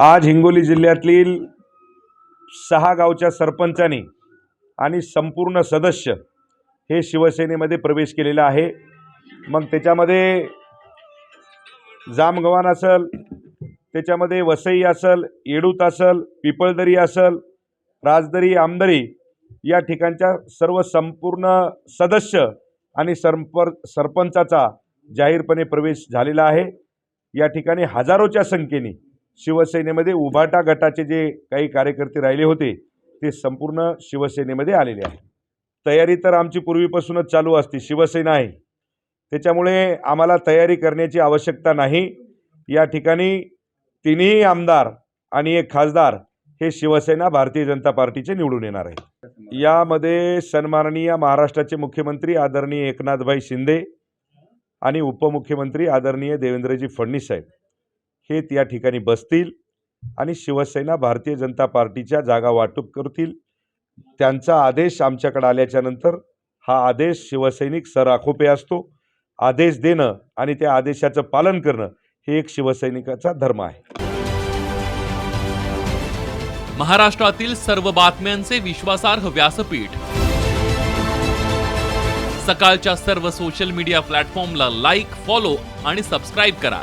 आज हिंगोली जिल्ह्यातील सहा गावच्या सरपंचांनी आणि संपूर्ण सदस्य हे शिवसेनेमध्ये प्रवेश केलेला आहे. मग त्याच्यामध्ये जामगव्हाण असल त्याच्यामध्ये वसई असल येडूत असल पिपळदरी असल राजदरी आमदरी या ठिकाणच्या सर्व संपूर्ण सदस्य आणि सरपर सरपंचाचा जाहीरपणे प्रवेश झालेला आहे. या ठिकाणी हजारोच्या संख्येने शिवसेनेमध्ये उभाटा गटाचे जे काही कार्यकर्ते राहिले होते ते संपूर्ण शिवसेनेमध्ये आलेले आहे तयारी तर आमची पूर्वीपासूनच चालू असते शिवसेना आहे. त्याच्यामुळे आम्हाला तयारी करण्याची आवश्यकता नाही. या ठिकाणी तिन्ही आमदार आणि एक खासदार हे शिवसेना भारतीय जनता पार्टीचे निवडून येणार आहे यामध्ये सन्माननीय महाराष्ट्राचे मुख्यमंत्री आदरणीय एकनाथभाई शिंदे आणि उपमुख्यमंत्री आदरणीय देवेंद्रजी फडणवीस साहेब. हे या ठिकाणी बसतील आणि शिवसेना भारतीय जनता पार्टीच्या जागा वाटप करतील. त्यांचा आदेश आमच्याकडे आल्याच्यानंतर हा आदेश शिवसैनिक सराखोपे असतो. आदेश देणं आणि त्या आदेशाचं पालन करणं हे एक शिवसैनिकाचा धर्म आहे. महाराष्ट्रातील सर्व बातम्यांचे विश्वासार्ह व्यासपीठ. सकाळच्या सर्व सोशल मीडिया प्लॅटफॉर्मला लाईक फॉलो आणि सबस्क्राईब करा.